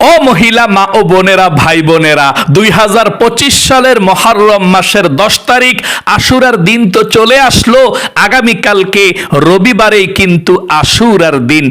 ও মহিলা, মা ও বোনেরা, ভাই বোনেরা, দুই হাজার পঁচিশ সালের মহারম মাসের দশ তারিখ, আশুরার দিন তো চলে আসলো। আগামীকালকে রবিবারেই কিন্তু আশুরার দিন।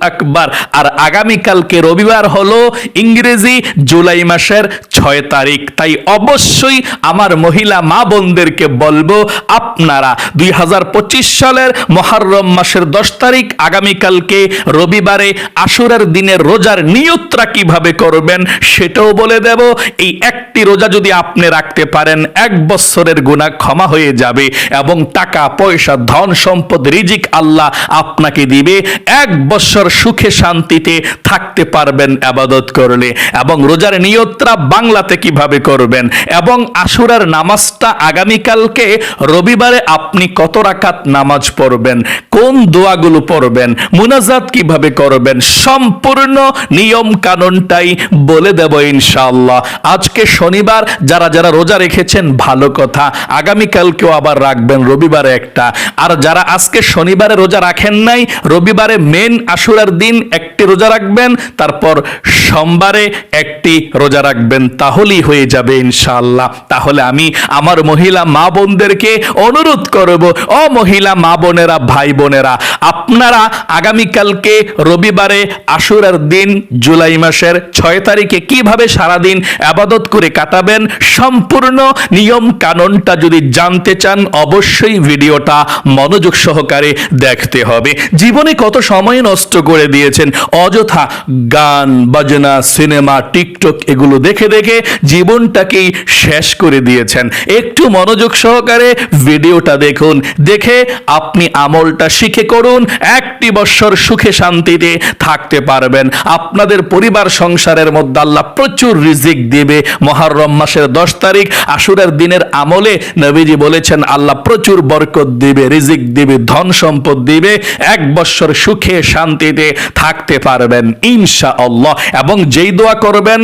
আকবার। আর আগামীকালকে রবিবার হলো ইংরেজি জুলাই মাসের ছয় তারিখ। তাই অবশ্যই আমার মহিলা, মা বোনদেরকে বলব, আপনারা দুই হাজার পঁচিশ সালের মহারম মাসের দশ তারিখ, আগামীকালকে রবিবারে আশুরার দিনের রোজার নিয়তরা কীভাবে করবেন সেটাও বলে দেব। এই একটি রোজা যদি আপনি রাখতে পারেন, এক বছরের গুণা ক্ষমা হয়ে যাবে এবং টাকা, পয়সা, ধন সম্পদ, রিজিক আল্লাহ আপনাকে দিবে। এক বছর সুখে শান্তিতে থাকতে পারবেন আবাদত করলে এবং রোজার নিয়তরা বাংলাতে কীভাবে করবেন এবং আশুরার নামাজটা আগামীকালকে রবিবারে আপনি কত রাকাত নামাজ পড়বেন, কোন দোয়াগুলো পড়বেন, মুনাজাত কীভাবে করবেন, সম্পূর্ণ নিয়ম কানুনটাই বলে দেব ইনশাআল্লাহ। আজকে শনিবার, যারা যারা রোজা রেখেছেন, ভালো কথা। আগামীকালকেও আবার রাখবেন, রবিবারে একটা। আর যারা আজকে শনিবারে রোজা রাখেন নাই, রবিবারে মেন আশুরার দিন একটি রোজা রাখবেন, তারপর সোমবারে একটি রোজা রাখবেন, তাহলেই হয়ে যাবে ইনশাআল্লাহ। তাহলে আমি আমার মহিলা মা বোনদেরকে অনুরোধ করব, ও মহিলা মা বোনেরা, ভাই বোনেরা, আপনারা আগামীকালকে রবিবারে আশুরার দিন, জুলাই মাসের ছয় তারিখে কীভাবে সারাদিন আবাদত করে কাটাবেন সম্পূর্ণ নিয়ম কানুনটা যদি জানতে চান, অবশ্যই ভিডিওটা মনোযোগ সহকারে দেখতে হবে। জীবনে কত সময় নষ্ট করে দিয়েছেন? অযথা গান, বাজনা, সিনেমা, টিকটক, এগুলো দেখে দেখে জীবনটাকেই শেষ করে দিয়েছেন। একটু মনোযোগ সহকারে ভিডিওটা দেখুন। দেখে আপনি আমলটা শিখে করুন। একটি বৎসর সুখে শান্তিতে থাকতে পারবেন। আপনাদের পরিবার সংসারের মধ্যে আল্লাহ প্রচুর রিজিক দিবে। মহারম মাসের দশ তারিখ আশুরের দিনের আমলে নবীজি বলেছেন, আল্লাহ প্রচুর বরকত দিবে, রিজিক দিবে, ধন সম্পদ দিবে। এক বৎসর সুখে শান্তিতে থাকতে পারবেন ইনশা আল্লাহ এবং যেই দোয়া করবেন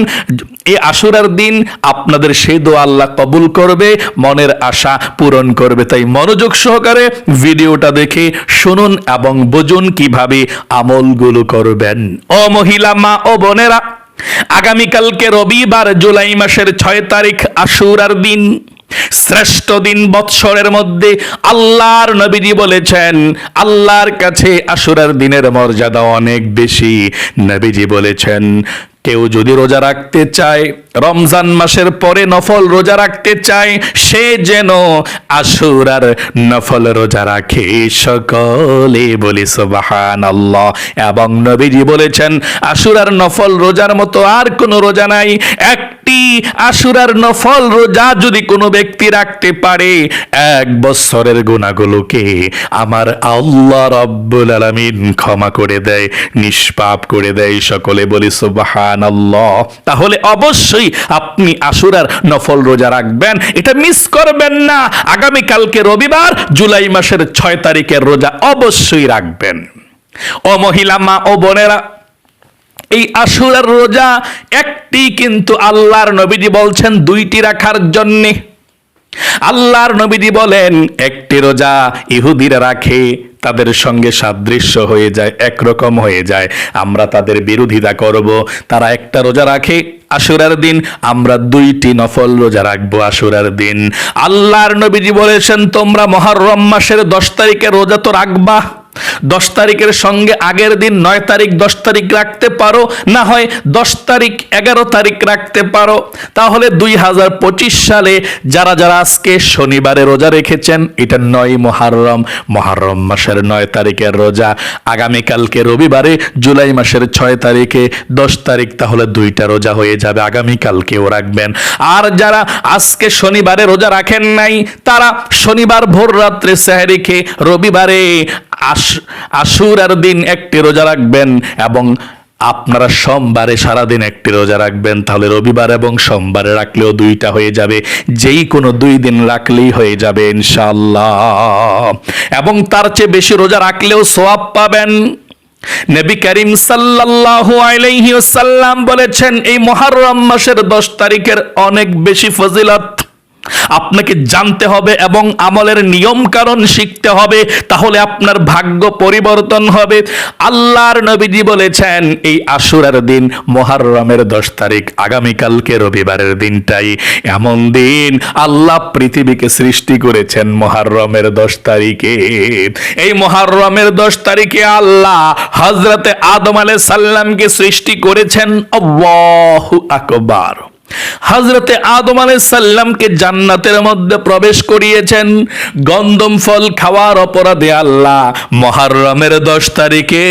এই আশুরার দিন আপনাদের সেই দোয়া আল্লাহ কবুল করবে, মনের আশা পূরণ করবে। তাই মনোযোগ সহকারে ভিডিওটা দেখে শুনুন এবং বুঝুন কীভাবে আমলগুলো করবেন। ও মহিলা মা, ও বোনেরা, আগামীকালকে রবিবার জুলাই মাসের ছয় তারিখ আশুরার দিন, শ্রেষ্ঠ দিন বৎসরের মধ্যে আল্লাহর নবীজি বলেছেন, আল্লাহর কাছে আশুরার দিনের মর্যাদা অনেক বেশি। নবীজি বলেছেন, কেউ যদি রোজা রাখতে চায় রমজান মাসের পরে নফল রোজা রাখতে চায়, সে যেন আশুরার নফল রোজা রাখে। সকলে বলি সুবাহান আল্লাহ এবং নবীজি বলেছেন, আশুরার নফল রোজার মতো আর কোনো রোজা নাই। একটি আশুরার নফল রোজা যদি কোনো ব্যক্তি রাখতে পারে, এক বছরের গুণাগুলোকে আমার আল্লাহ রব্বুল আলামিন ক্ষমা করে দেয়, নিষ্পাপ করে দেয়। সকলে বলি সুবাহান আল্লাহ তাহলে অবশ্যই আপনি আশুরার নফল রোজা রাখবেন। এটা মিস করবেন না। আগামী কালকে রবিবার, জুলাই মাসের ছয় তারিখের রোজা অবশ্যই রাখবেন। ও মহিলা, মা ও বোনেরা, এই আশুরার রোজা একটি কিন্তু আল্লাহর নবীজি বলছেন দুইটি রাখার জন্যে। আল্লাহর নবীজি বলেন, একটি রোজা ইহুদিরা রাখে, তাদের সঙ্গে সাদৃশ্য হয়ে যায়, একরকম হয়ে যায়। আমরা তাদের বিরোধিতা করব, তারা একটা রোজা রাখে, আশুরার দিন আমরা দুইটি নফল রোজা রাখব আশুরার দিন। আল্লাহর নবীজি বলেছেন, তোমরা মহারম মাসের দশ তারিখে রোজা তো রাখবা। দশ তারিখের সঙ্গে আগের দিন নয় তারিখ, দশ তারিখ রাখতে পারো, না হয় দশ তারিখ, এগারো তারিখ রাখতে পারো। তাহলে দুই হাজার পঁচিশ সালে যারা যারা আজকে শনিবারে রোজা রেখেছেন, এটা নয় মহারম মহারম মাসের নয় তারিখের রোজা। আগামীকালকে রবিবারে জুলাই মাসের ছয় তারিখে দশ তারিখ, তাহলে দুইটা রোজা হয়ে যাবে, আগামীকালকেও রাখবেন। আর যারা আজকে শনিবারে রোজা রাখেন নাই, তারা শনিবার ভোর রাত্রে খেয়ে রবিবারে আশ আশুরার দিন একটি রোজা রাখবেন এবং আপনারা সোমবারে সারাদিন একটি রোজা রাখবেন। তাহলে রবিবার এবং সোমবারে রাখলেও দুইটা হয়ে যাবে। যেই কোনো দুই দিন রাখলেই হয়ে যাবে ইনশাল্লাহ এবং তার চেয়ে বেশি রোজা রাখলেও সোয়াব পাবেন। নবী করিম সাল্লাল্লাহু আলাইহি ওয়াসাল্লাম বলেছেন, এই মুহররম মাসের 10 তারিখের অনেক বেশি ফজিলত। আপনাকে জানতে হবে এবং আমলের নিয়ম কারণ শিখতে হবে, তাহলে আপনার ভাগ্য পরিবর্তন হবে। আল্লাহর নবীজি বলেছেন, এই আশুরার দিন মহারমের দশ তারিখ, আগামীকালকে রবিবারের দিনটাই এমন দিন আল্লাহ পৃথিবীকে সৃষ্টি করেছেন মহারমের দশ তারিখে। এই মহারমের দশ তারিখে আল্লাহ হজরতে আদম আলাইহিস সাল্লামকে সৃষ্টি করেছেন, আল্লাহু আকবার। হজরতে আদম সাল্লামকে জান্নাতের মধ্যে প্রবেশ করিয়েছেন। গন্দম ফল খাওয়ার অপরাধে আল্লাহ মহারমের দশ তারিখে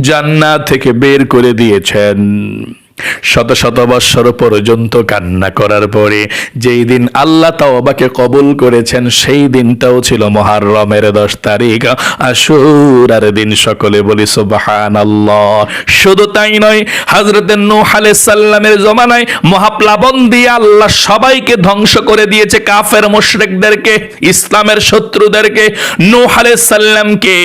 জান্নাত থেকে বের করে দিয়েছেন। শত শত বৎসর পর্যন্ত কান্না করার পরে, যেই দিন আল্লাহ তাওবাকে কবুল করেছেন, সেই দিনটাও ছিল মহারমের দশ তারিখ। আশুরার দিন সকলে বলি সুবাহান শুধু তাই নয় হজরতের নূহ সাল্লামের জমানায় মহাপ্লাবন দিয়ে আল্লাহ সবাইকে ধ্বংস করে দিয়েছে কাফের মুশরিকদেরকে, ইসলামের শত্রুদেরকে। নূহ সাল্লামকে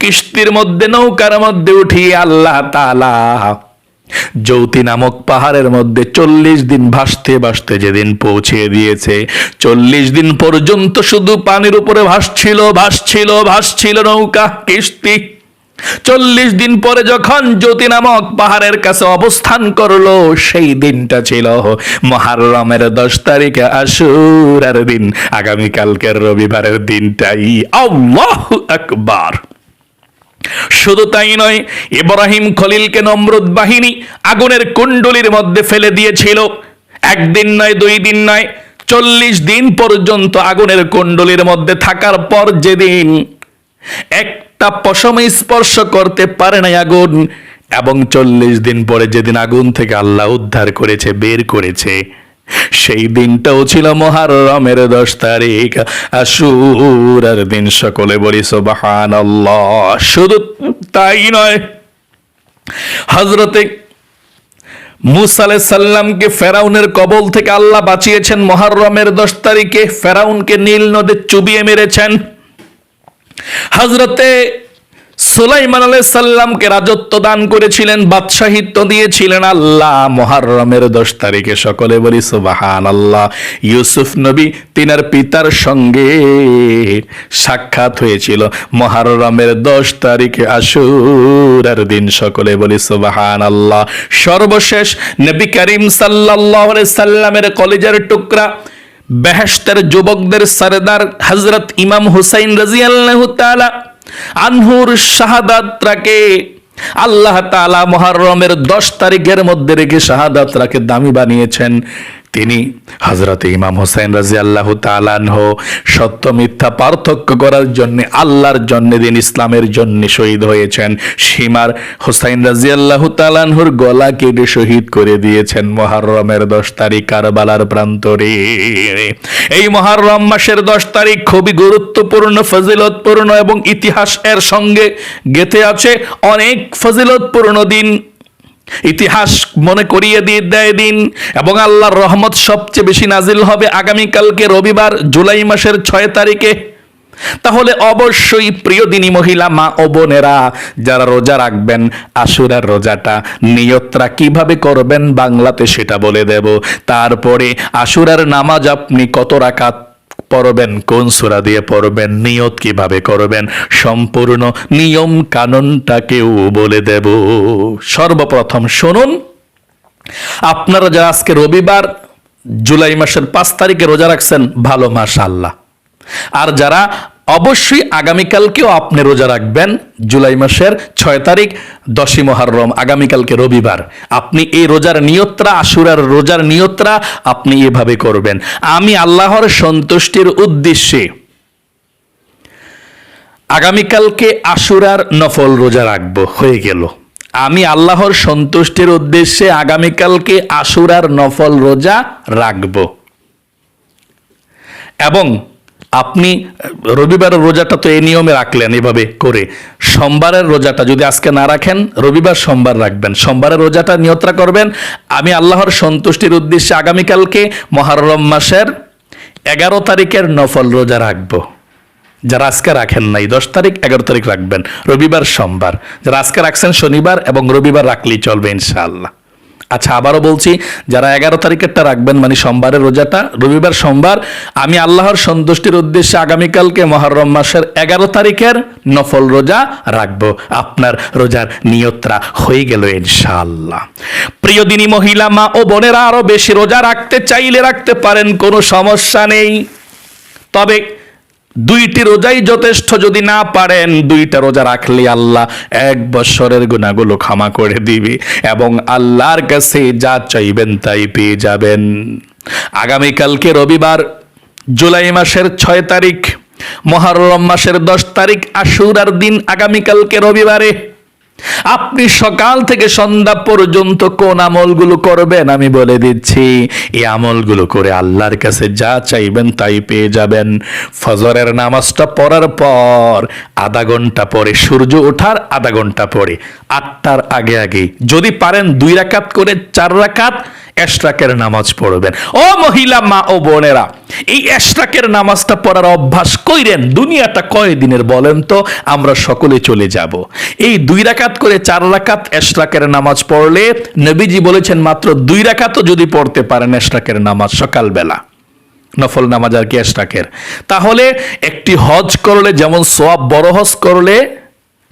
কিস্তির মধ্যে, নৌকার মধ্যে উঠিয়ে আল্লাহ তাআলা যৌতি নামক পাহাড়ের মধ্যে চল্লিশ দিন ভাসতে ভাসতে যেদিন পৌঁছে দিয়েছে, চল্লিশ দিন পর্যন্ত শুধু পানির উপরে ভাসছিল ভাসছিল ভাসছিল নৌকা, কিস্তি। চল্লিশ দিন পরে যখন জ্যোতি নামক পাহাড়ের কাছে অবস্থান করল, সেই দিনটা ছিল মহারমের দশ তারিখে আশুরার দিন। আগামীকালকের রবিবারের দিনটাই। আল্লাহ আকবার। শুধু তাই নয়, ইব্রাহিম খলিলকে নমরুদ বাহিনী আগুনের কুণ্ডলির মধ্যে ফেলে দিয়েছিল। একদিন নয়, দুই দিন নয়, চল্লিশ দিন পর্যন্ত আগুনের কুণ্ডলির মধ্যে থাকার পর যেদিন একটা পশম স্পর্শ করতে পারে নাই আগুন, এবং চল্লিশ দিন পরে যেদিন আগুন থেকে আল্লাহ উদ্ধার করেছে, বের করেছে সেই দিনটাও ছিল মহারমের দশ তারিখ। আশুরার দিন সকলে বলি সোবাহান শুধু তাই নয় হজরতে মুসালে সাল্লামকে ফেরাউনের কবল থেকে আল্লাহ বাঁচিয়েছেন মহারমের দশ তারিখে। ফেরাউনকে নীল নদে চুবিয়ে মেরেছেন। হজরতে সুলাইমান সাল্লামকে রাজত্ব দান করেছিলেন বাদশাহিত্য দিয়েছিলেন আল্লাহ। মহারমের দশ তারিখে সকলে বলি সুবাহান আল্লাহ ইউসুফ নবী তিনার পিতার সঙ্গে সাক্ষাৎ হয়েছিল। মহারমের দশ তারিখে আশুরার দিন সকলে বলি সুবাহান আল্লাহ সর্বশেষ নবী করিম সাল্লাহ সাল্লামের কলেজের টুকরা বেহেস্তের যুবকদের সরদার হজরত ইমাম হুসাইন রাজিয়াল্লাহু তাআলা আনহুর শাহাদাতটাকে আল্লাহ তালা মহারমের দশ তারিখের মধ্যে রেখে শাহাদাতটাকে দামি বানিয়েছেন। তিনি হজরত ইমাম হোসেন রাজি আল্লাহ তালানহ সত্য মিথ্যা পার্থক্য করার জন্য আল্লাহর জন্য দিন ইসলামের জন্য শহীদ হয়েছেন। সীমার হোসাইন রাজি আল্লাহ তালানহুর গলা কেটে শহীদ করে দিয়েছেন মহারমের দশ তারিখ কারবালার প্রান্তরে। এই মহারম মাসের দশ তারিখ খুবই গুরুত্বপূর্ণ, ফজিলতপূর্ণ এবং ইতিহাস এর সঙ্গে গেথে আছে অনেক ফজিলতপূর্ণ দিন। ইতিহাস মনে করিয়ে দিয়ে দেয় দিন, এবং আল্লাহর রহমত সবচেয়ে বেশি নাজিল হবে আগামীকালকে রবিবার, জুলাই মাসের ছয় তারিখে। তাহলে অবশ্যই প্রিয় দিনী মহিলা, মা ও বোনেরা, যারা রোজা রাখবেন, আশুরার রোজাটা নিয়তরা কীভাবে করবেন, বাংলাতে সেটা বলে দেব। তারপরে আশুরার নামাজ আপনি কত রাকাত পড়বেন? কোন সুরা দিয়ে পড়বেন? নিয়ত কীভাবে করবেন? সম্পূর্ণ নিয়ম কানুনটাকেও বলে দেব। সর্বপ্রথম শুনুন, আপনারা যারা আজকে রবিবার, জুলাই মাসের পাঁচ তারিখে রোজা রাখছেন, ভালো মাস আল্লাহ আর যারা অবশ্যই আগামীকালকেও আপনি রোজা রাখবেন। জুলাই মাসের ছয় তারিখ, দশই মহারম আগামীকালকে রবিবার। আপনি এই রোজার নিয়ত্রা, আশুরার রোজার নিয়ত্রা আপনি এভাবে করবেন। আমি আল্লাহর সন্তুষ্টির উদ্দেশ্যে আগামীকালকে আশুরার নফল রোজা রাখব। হয়ে গেল। আমি আল্লাহর সন্তুষ্টির উদ্দেশ্যে আগামীকালকে আশুরার নফল রোজা রাখব। এবং আপনি রবিবারের রোজাটা তো এই নিয়মে রাখলেন এভাবে করে। সোমবারের রোজাটা যদি আজকে না রাখেন, রবিবার সোমবার রাখবেন। সোমবারের রোজাটা নিয়ত্রা করবেন। আমি আল্লাহর সন্তুষ্টির উদ্দেশ্যে আগামীকালকে মহারম মাসের এগারো তারিখের নফল রোজা রাখব। যারা আজকে রাখেন নাই, দশ তারিখ, এগারো তারিখ রাখবেন। রবিবার সোমবার। যারা আজকে রাখছেন শনিবার এবং রবিবার রাখলেই চলবে ইনশাআল্লাহ। আচ্ছা আবারও বলছি, যারা এগারো তারিখেরটা রাখবেন মানে সোমবারের রোজাটা, রবিবার, সোমবার, আমি আল্লাহর সন্তুষ্টির উদ্দেশ্যে আগামীকালকে মহরম মাসের এগারো তারিখের নফল রোজা রাখব। আপনার রোজার নিয়তরা হয়ে গেল ইনশাআল্লাহ। প্রিয় দিনী মহিলা, মা ও বোনেরা আরও বেশি রোজা রাখতে চাইলে রাখতে পারেন, কোনো সমস্যা নেই। তবে দুইটি রোজাই যথেষ্ট, যদি না পারেন দুইটা রোজা রাখলে আল্লাহ এক বছরের গুণাগুলো ক্ষমা করে দিবে এবং আল্লাহর কাছে যা চাইবেন তাই পেয়ে যাবেন। আগামীকালকে রবিবার, জুলাই মাসের ছয় তারিখ, মহরম মাসের দশ তারিখ, আশুরার দিন। আগামীকালকে রবিবারে আপনি সকাল থেকে সন্ধ্যা পর্যন্ত কোন আমলগুলো করবেন? আমি বলে দিচ্ছি, এই আমলগুলো করে আল্লাহর কাছে যা চাইবেন তাই পেয়ে যাবেন। ফজরের নামাজটা পড়ার পর আধা ঘণ্টা পরে, সূর্য ওঠার আধা ঘণ্টা পরে, আটটার আগে আগে, যদি পারেন দুই রাকাত করে চার রাকাত এশরাকের নামাজ পড়বেন। ও মহিলা, মা ও বোনেরা, এই এশরাকের নামাজটা পড়ার অভ্যাস কইরেন, দুনিয়াটা কয় দিনের বলেন তো, আমরা সকলে চলে যাব। এই দুই রাকাত করে চার রাকাত এশরাকের নামাজ পড়লে নবীজি বলেছেন, মাত্র দুই রাকাতও যদি পড়তে পারেন এশরাকের নামাজ সকালবেলা। নফল নামাজ আর কি এশরাকের তাহলে একটি হজ করলে, যেমন সোয়াব বড় হজ করলে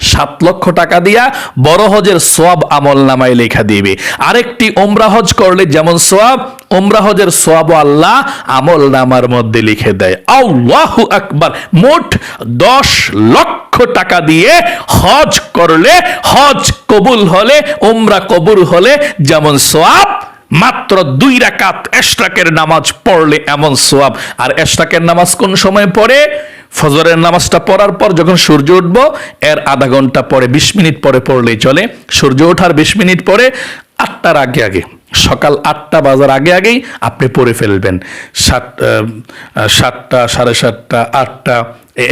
সাত লক্ষ টাকা দিয়া বড় হজের সোয়াব আমল নামায় লেখা দিবে। আরেকটি ওমরা হজ করলে যেমন সোয়াব ওমরা হজের সোয়াব আল্লাহ আমল নামার মধ্যে লিখে দেয়। আল্লাহু আকবার, মোট দশ লক্ষ টাকা দিয়ে হজ করলে, হজ কবুল হলে ওমরা কবুল হলে যেমন সোয়াব, মাত্র দুই রাকাত এশরাকের নামাজ পড়লে এমন সোয়াব। আর এশরাকের নামাজ কোন সময় পড়ে? ফজরের নামাজটা পড়ার পর যখন সূর্য উঠবো, এর আধা ঘণ্টা পরে, বিশ মিনিট পরে পড়লেই চলে। সূর্য ওঠার বিশ মিনিট পরে আটটার আগে আগে, সকাল আটটা বাজার আগে আগেই আপনি পড়ে ফেলবেন। সাত সাতটা, সাড়ে সাতটা, আটটা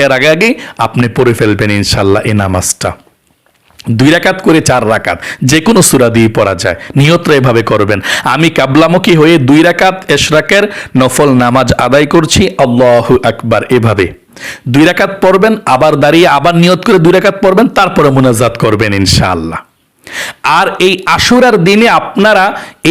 এর আগে আগেই আপনি পড়ে ফেলবেন ইনশাল্লাহ এই নামাজটা। দুই রাকাত করে চার রাকাত, যে কোনো সুরা দিয়ে পড়া যায়। নিয়তরা এভাবে করবেন। আমি কাবলামুখী হয়ে দুই রাকাত এশরাকের নফল নামাজ আদায় করছি, আল্লাহু আকবার এভাবে। দুই রাকাত পড়বেন, আবার দাঁড়িয়ে আবার নিয়ত করে দুই রাকাত পড়বেন, তারপরে মোনাজাত করবেন, ইনশাআল্লাহ। আর এই আশুরার দিনে আপনারা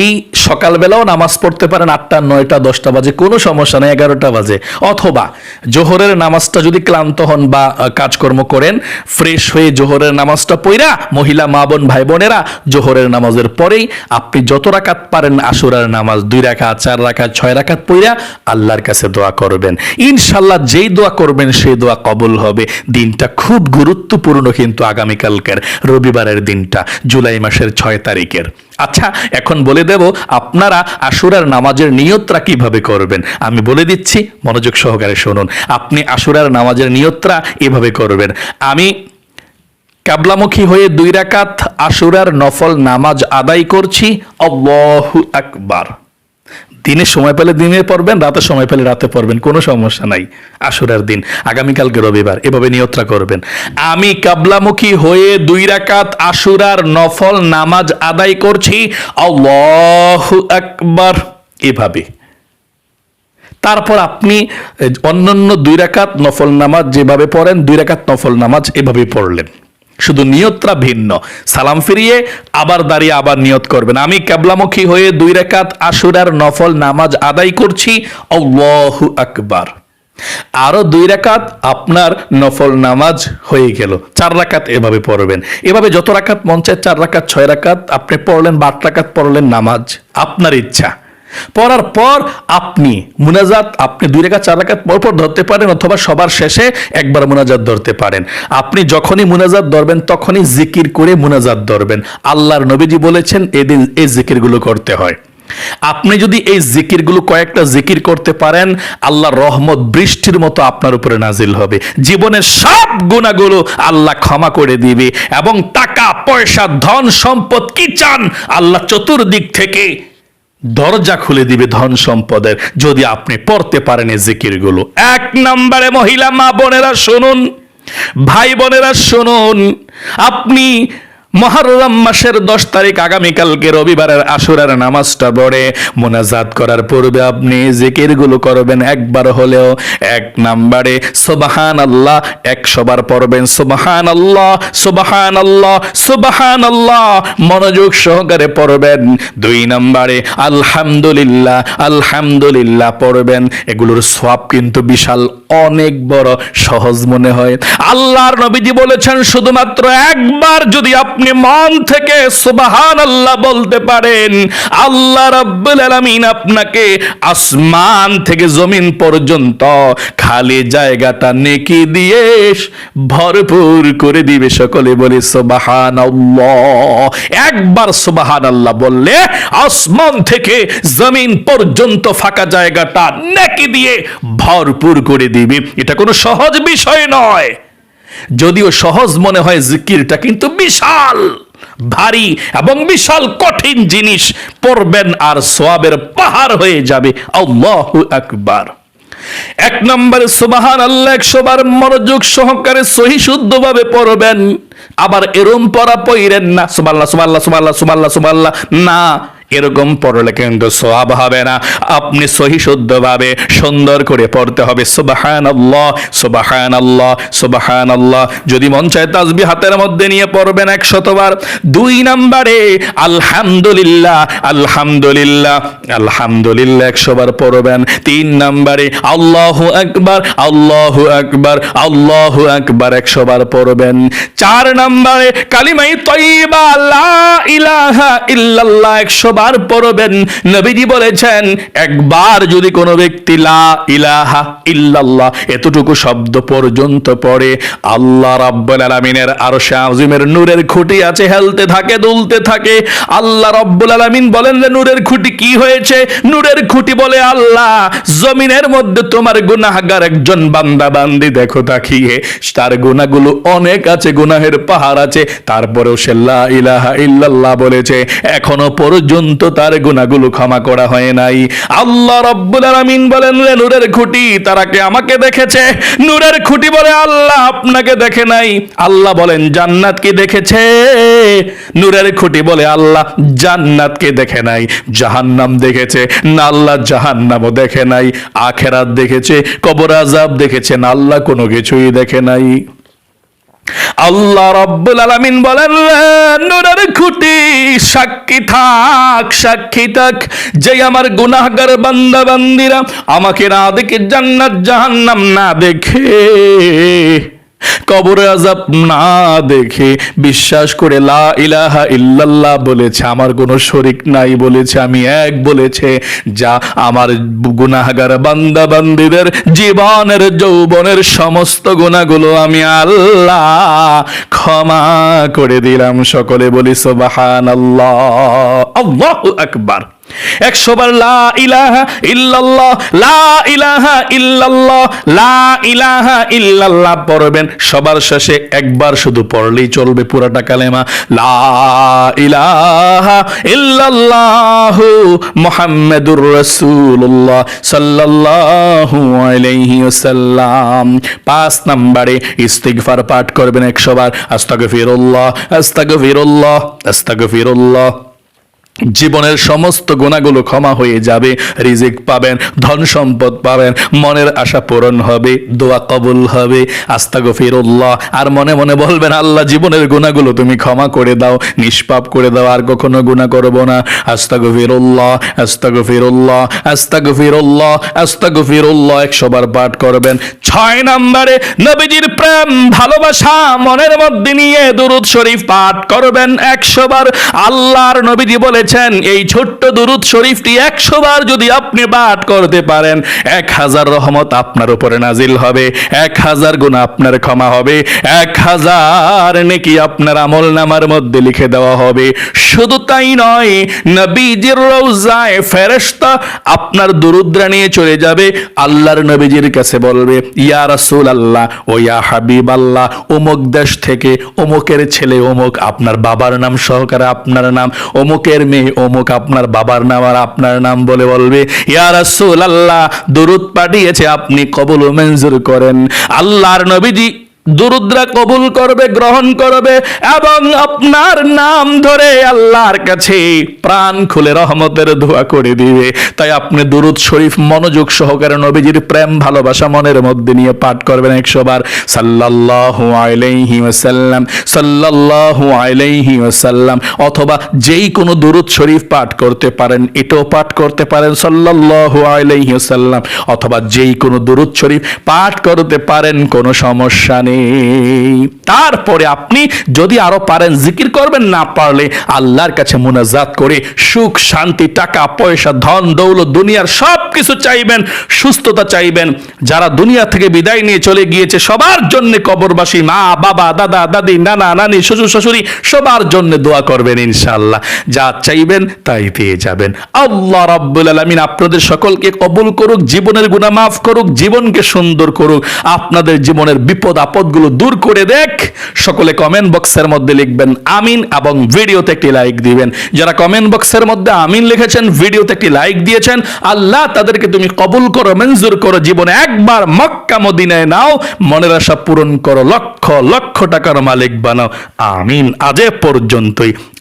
এই সকালবেলাও নামাজ পড়তে পারেন আটটা, নয়টা, দশটা বাজে, কোনো সমস্যা নেই, এগারোটা বাজে। অথবা জোহরের নামাজটা যদি ক্লান্ত হন বা কাজকর্ম করেন, ফ্রেশ হয়ে জোহরের নামাজটা পইরা মহিলা, মা বোন, ভাই বোনেরা জোহরের নামাজের পরেই আপনি যত রাকাত পারেন আশুরার নামাজ, দুই রাকাত, চার রাকাত, ছয় রাকাত পইরা আল্লাহর কাছে দোয়া করবেন। ইনশাল্লাহ যেই দোয়া করবেন, সেই দোয়া কবল হবে। দিনটা খুব গুরুত্বপূর্ণ কিন্তু আগামীকালকের, রবিবারের দিনটা। জুলাই মাসের ছয় তারিখের। আচ্ছা এখন বলে দেব আপনারা আশুরার নামাজের নিয়তরা কীভাবে করবেন? আমি বলে দিচ্ছি, মনোযোগ সহকারে শুনুন। আপনি আশুরার নামাজের নিয়তরা এভাবে করবেন। আমি কাবলামুখী হয়ে দুই রাকাত আশুরার নফল নামাজ আদায় করছি। আল্লাহু আকবার। দিনে সময় পেলে দিনে পড়বেন, রাতে সময় পেলে রাতে পড়বেন, কোনো সমস্যা নাই আশুরার দিন, আগামীকালকে রবিবার, এভাবে নিয়ত্রা করবেন আমি কাবলামুখী হয়ে দুই রাকাত আশুরার নফল নামাজ আদায় করছি আকবার, এভাবে। তারপর আপনি অন্যান্য দুই রাকাত নফল নামাজ যেভাবে পড়েন, দুই রাকাত নফল নামাজ এভাবে পড়লেন। শুধু নিয়তটা ভিন্ন। সালাম ফিরিয়ে আবার দাঁড়িয়ে আবার নিয়ত করবেন। আমি কেবলামুখী হয়ে দুই রাকাত আশুরার নফল নামাজ আদায় করছি। আল্লাহু আকবার। আরও দুই রাকাত আপনার নফল নামাজ হয়ে গেল। চার রাকাত এভাবে পড়বেন। এভাবে যত রাকাত চায় চার রাকাত ছয় রাকাত আপনি পড়লেন বা আট রাকাত পড়লেন নামাজ। আপনার ইচ্ছা। পড়ার পর আপনি মুনাজাত, আপনি দুই রেখা, চার রেখা পর পর ধরতে পারেন অথবা সবার শেষে একবার মুনাজাত ধরতে পারেন। আপনি যখনই মুনাজাত ধরবেন, তখনই জিকির করে মুনাজাত ধরবেন। আল্লাহর নবীজি বলেছেন, এদিন এই জিকিরগুলো করতে হয়। আপনি যদি এই জিকিরগুলো কয়েকটা জিকির করতে পারেন, আল্লাহর রহমত বৃষ্টির মতো আপনার উপরে নাজিল হবে। জীবনের সব গুণাগুলো আল্লাহ ক্ষমা করে দিবে এবং টাকা, পয়সা, ধন, সম্পদ কি চান আল্লাহ চতুর্দিক থেকে দরজা খুলে দিবে ধন সম্পদের, যদি আপনি পড়তে পারেন এই জিকিরগুলো। এক নম্বরে মহিলা, মা বোনেরা শুনুন, ভাই বোনেরা শুনুন, আপনি মহরম মাসের দশ তারিখ আগামীকালকে রবিবারের আসুরার নামাজটা পড়ে। মোনাজাত করার পূর্বে আপনি জিকিরগুলো করবেন একবার হলেও এক নাম্বারে। সুবাহান আল্লাহ একশো বার পড়বেন সুবাহান আল্লাহ সুবাহান আল্লাহ সুবাহান আল্লাহ মনোযোগ সহকারে পড়বেন দুই নাম্বারে। আলহামদুলিল্লাহ আলহামদুলিল্লাহ পড়বেন। এগুলোর সব কিন্তু বিশাল, অনেক বড়, সহজ মনে হয়। আল্লাহর নবীজি বলেছেন, শুধুমাত্র একবার যদি আপনি মন থেকে সুবাহান আল্লাহ বলতে পারেন, আল্লাহ রাব্বুল আলামিন আপনাকে আসমান থেকে জমিন পর্যন্ত খালি জায়গাটা নেকি দিয়ে ভরপুর করে দিবে। সকলে বলে সুবাহান একবার সুবাহান আল্লাহ বললে আসমান থেকে জমিন পর্যন্ত ফাঁকা জায়গাটা নেকি দিয়ে ভরপুর করে দিবে। এটা কোনো সহজ বিষয় নয়। যদিও সহজ মনে হয় জিকিরটা, কিন্তু বিশাল, ভারী এবং বিশাল কঠিন জিনিস পড়বেন আর সোয়াবের পাহাড় হয়ে যাবে। আল্লাহু আকবার। এক নম্বরে সুবাহান আল্লাহ একশো বার মনোযোগ সহকারে সহি শুদ্ধভাবে পড়বেন। আবার এরম পড়া পইরেন না সুবাল্লা সুবাল্লা সুবাল্লা সুবাল্লা সুবাল্লা না। এরকম পড়লে কিন্তু সোয়াব হবে না। আপনি সহি শুদ্ধভাবে সুন্দর করে পড়তে হবে। সুবাহান আল্লাহ সুবাহান আল্লাহ সুবাহান আল্লাহ যদি মন চায় তাজবি হাতের মধ্যে নিয়ে পড়বেন একশতবার। দুই নাম্বারে, আলহামদুলিল্লাহ আলহামদুলিল্লাহ আলহামদুলিল্লাহ একশো বার পড়বেন। তিন নাম্বারে, আল্লাহ আকবার আল্লাহ আকবার আল্লাহ আকবার একশোবার পড়বেন। চার নাম্বারে, কালিমাই তৈবা লা ইলাহা ইল্লাল্লাহ একশো বার পড়বেন। নবীজি বলেছেন, একবার যদি কোনো ব্যক্তি লা ইলাহা ইল্লাল্লাহ এতটুকু শব্দ পর্যন্ত পড়ে, আল্লাহ রাব্বুল আলামিনের আরশে আজিমের নূরের খুঁটি আছে, হেলতে থাকে, দুলতে থাকে। আল্লাহ রাব্বুল আলামিন বলেন, যে নূরের খুঁটি কি হয়েছে? নূরের খুঁটি বলে, আল্লাহ, জমিনের মধ্যে তোমার গুনাহগার একজন বান্দা বান্দি দেখো তাকিয়ে, তার গুনাহগুলো অনেক আছে, গুনাহের পাহাড় আছে। তারপরেও সে লা ইলাহা ইল্লাল্লাহ বলেছে, এখনও পর্যন্ত তার গুনাহগুলো ক্ষমা করা হয় নাই। আল্লাহ রব্বুল আলামিন বলেন, রে নূরের খুঁটি, তারা কে আমাকে দেখেছে? নূরের খুঁটি বলে, আল্লাহ আপনাকে দেখে নাই। আল্লাহ বলেন, জান্নাত কি দেখেছে? নূরের খুঁটি বলে, আল্লাহ জান্নাতকে দেখে নাই? জাহান্নাম দেখেছে, না আল্লাহ জাহান্নামও দেখে নাই। আখেরাত দেখেছে, কবর আজাব না আল্লাহ কোনো কিছুই দেখে নাই। আল্লাহ রব্বুল আলামিন বলেন নুরের খুঁটি, সাক্ষী থাক সাক্ষী থাক। যে আমার গুনাহগার বান্দা বান্দিরা আমাকে না দেখে জান্নাত, জাহান্নাম না দেখে। কবরে আজাব না দেখে বিশ্বাস করে লা ইলাহা ইল্লাল্লাহ বলেছে, আমার কোনো শরিক নাই বলেছে, আমি এক বলেছে, যা আমার গুনাহগার বান্দা বান্দিদের জীবনের, যৌবনের সমস্ত গুণাগুলো আমি আল্লাহ ক্ষমা করে দিলাম। সকলে বলি সোবাহান আল্লাহ আল্লাহু আকবার। একশো বার লা ইলাহা ইল্লাল্লাহ, লা ইলাহা ইল্লাল্লাহ, লা ইলাহা ইল্লাল্লাহ পড়বেন। সবার শেষে একবার শুধু পড়লেই চলবে পুরাটা কালেমা। লা ইলাহা ইল্লাল্লাহ মুহাম্মাদুর রাসূলুল্লাহ সাল্লাল্লাহু আলাইহি ওয়াসাল্লাম। পাঁচ নম্বরে ইস্তিগফার পাঠ করবেন একশো বার আস্তাগফিরুল্লাহ আস্তাগফিরুল্লাহ আস্তাগফিরুল্লাহ। জীবনের সমস্ত গুণাগুলো ক্ষমা হয়ে যাবে, রিজিক পাবেন, ধন সম্পদ পাবেন, মনের আশা পূরণ হবে, দোয়া কবুল হবে। আস্তাগফিরুল্লাহ। আর মনে মনে বলবেন, আল্লাহ জীবনের গুণাগুলো তুমি ক্ষমা করে দাও, নিষ্পাপ করে দাও, আর কখনো গুণা করব না। আস্তাগফিরুল্লাহ আস্তাগফিরুল্লাহ আস্তাগফিরুল্লাহ আস্তাগফিরুল্লাহ। একশো বার পাঠ করবেন। ছয় নম্বরে, নবীজির প্রেম, ভালোবাসা, মনের মধ্যে নিয়ে দুরুদ শরীফ পাঠ করবেন একশো বার। আল্লাহর নবীজি বলেছেন এই ছোট্ট দুরুদ শরীফটি একশো বার যদি আপনি পাঠ করতে পারেন, এক হাজার রহমত আপনার উপরে নাজিল হবে, এক হাজার গুণ আপনার ক্ষমা হবে, এক হাজার নেকি আপনার আমল নামার মধ্যে লিখে দেওয়া হবে। শুধু তাই নয়, নবীজির রওজায় ফেরেশতা আপনার দুরুদ্রা নিয়ে চলে যাবে, আল্লাহর নবীজির কাছে বলবে, ইয়া রাসূল আল্লাহ ও ইয়া হাবিব আল্লাহ অমুক দেশ থেকে অমুকের ছেলে অমুক, আপনার বাবার নাম সহকারে আপনার নাম, অমুকের মেয়ে অমুক আপনার বাবার নাম আর আপনার নাম বলে বলবে ইয়ার রাসূল আল্লাহ দুরুদ পাঠিয়েছে, আপনি কবল মঞ্জুর করেন। আল্লাহর নবীজি দুরুদ্রা কবুল করবে, গ্রহণ করবে এবং আপনার নাম ধরে আল্লাহর কাছে প্রাণ খুলে রহমতের দোয়া করে দিবে। তাই আপনি দুরুদ শরীফ মনোযোগ সহকারে নবীজির প্রেম, ভালোবাসা মনের মধ্যে নিয়ে পাঠ করবেন একশো বার। সাল্লাল্লাহু আলাইহি ওয়াসাল্লাম, সাল্লাল্লাহু আলাইহি ওয়াসাল্লাম, অথবা যেই কোনো দুরুদ শরীফ পাঠ করতে পারেন, এটাও পাঠ করতে পারেন, সাল্লাল্লাহু আলাইহি ওয়াসাল্লাম, অথবা যেই কোনো দুরুদ শরীফ পাঠ করতে পারেন, কোনো সমস্যা নেই। তারপরে আপনি যদি আরও পারেন, জিকির করবেন, না পারলে আল্লাহর কাছে মুনাজাত করে সুখ, শান্তি, টাকা, পয়সা, ধন, দৌলত, দুনিয়ার সব কিছু চাইবেন, সুস্থতা চাইবেন। যারা দুনিয়া থেকে বিদায় নিয়ে চলে গিয়েছে, সবার জন্য কবরবাসী, মা, বাবা, দাদা, দাদি, নানা, নানি, শ্বশুর, শাশুড়ি, সবার জন্য দোয়া করবেন ইনশাল্লাহ যা চাইবেন তাই পেয়ে যাবেন। আল্লাহ রাব্বুল আলামিন আপনাদের সকলকে কবুল করুক, জীবনের গুনাহ মাফ করুক, জীবনকে সুন্দর করুক। আপনাদের জীবনের বিপদ আপদগুলো দূর করে দেখ। সকলে কমেন্ট বক্সের মধ্যে লিখবেন আমিন এবং ভিডিওতে একটি লাইক দিবেন। যারা কমেন্ট বক্সের মধ্যে আমিন লিখেছেন, ভিডিওতে একটি লাইক দিয়েছেন, আল্লাহ তাদেরকে তুমি কবুল করো, মঞ্জুর করো, জীবনে একবার মক্কা মদিনায় নাও, মনের আশা পূরণ করো, লক্ষ লক্ষ টাকার মালিক বানাও। আমিন আজে পর্যন্তই।